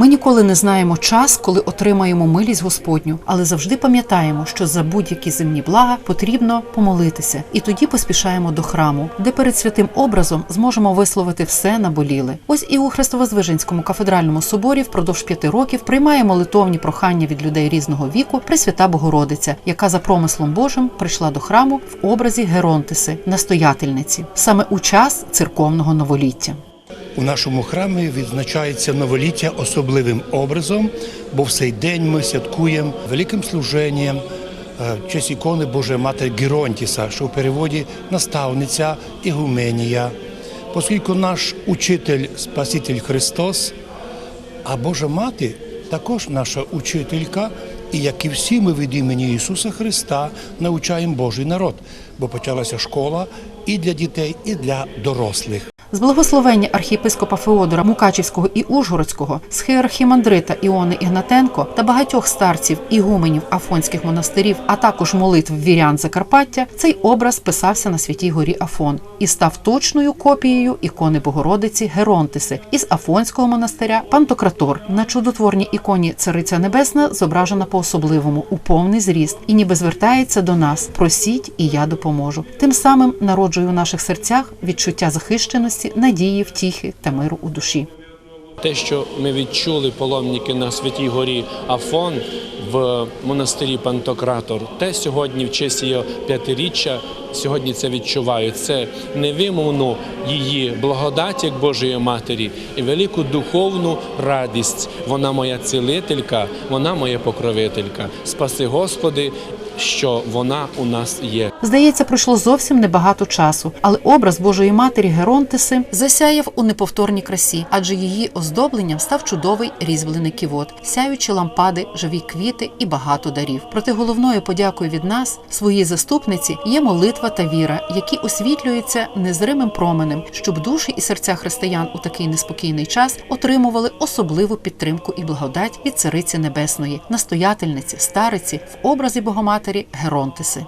Ми ніколи не знаємо час, коли отримаємо милість Господню, але завжди пам'ятаємо, що за будь-які земні блага потрібно помолитися, і тоді поспішаємо до храму, де перед святим образом зможемо висловити все наболіле. Ось і у Христовозвиженському кафедральному соборі впродовж п'яти років приймає молитовні прохання від людей різного віку Пресвята Богородиця, яка за промислом Божим прийшла до храму в образі Геронтиси, настоятельниці, саме у час церковного новоліття. У нашому храмі відзначається новоліття особливим образом, бо в цей день ми святкуємо великим служенням е, в честь ікони Божої Матері Геронтіса, що в переводі наставниця Ігуменія. Оскільки наш учитель Спаситель Христос, а Божа Мати також наша учителька, і як і всі ми від імені Ісуса Христа навчаємо Божий народ, бо почалася школа і для дітей, і для дорослих. З благословення архієпископа Феодора Мукачівського і Ужгородського, схиархімандрита Іони Ігнатенко та багатьох старців ігуменів Афонських монастирів, а також молитв вірян Закарпаття, цей образ писався на святій горі Афон і став точною копією ікони Богородиці Геронтиси із Афонського монастиря Пантократор. На чудотворній іконі Цариця Небесна зображена по-особливому у повний зріст і ніби звертається до нас: просіть, і я допоможу. Тим самим народжує у наших серцях відчуття захищеності, надії, втіхи та миру у душі. Те, що ми відчули паломники на Святій Горі Афон в монастирі Пантократор, те сьогодні в честь її п'ятиріччя, сьогодні це відчуваю. Це невимовну її благодать як Божої Матері і велику духовну радість. Вона моя цілителька, вона моя покровителька. Спаси Господи, що вона у нас є. Здається, пройшло зовсім небагато часу, але образ Божої матері Геронтиси засяяв у неповторній красі, адже її оздобленням став чудовий різьблений ківот, сяючі лампади, живі квіти і багато дарів. Проте головною подякою від нас, своїй заступниці, є молитва та віра, які освітлюються незримим променем, щоб душі і серця християн у такий неспокійний час отримували особливу підтримку і благодать від Цариці Небесної, настоятельниці, стариці в образі Богоматері Геронтиси.